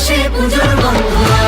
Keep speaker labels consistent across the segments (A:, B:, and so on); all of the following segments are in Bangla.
A: আকাশে
B: পুজোর গন্ধ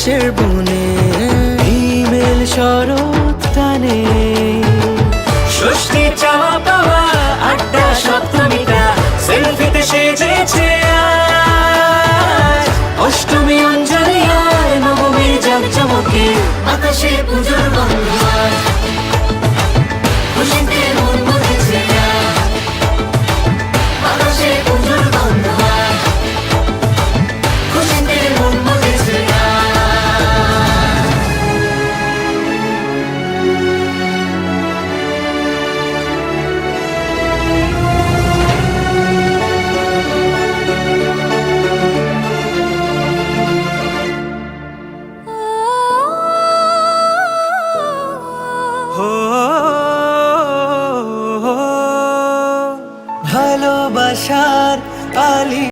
A: আকাশের বনে, হিমেল শরৎ টানে। ষষ্ঠী চাওয়া
B: পাওয়া, আড্ডা সপ্তমীটা সেলফিতে সেজেছে অষ্টমী অঞ্জলি আর নবমীর জাকজমকে আকাশে পুজোর আশার আলি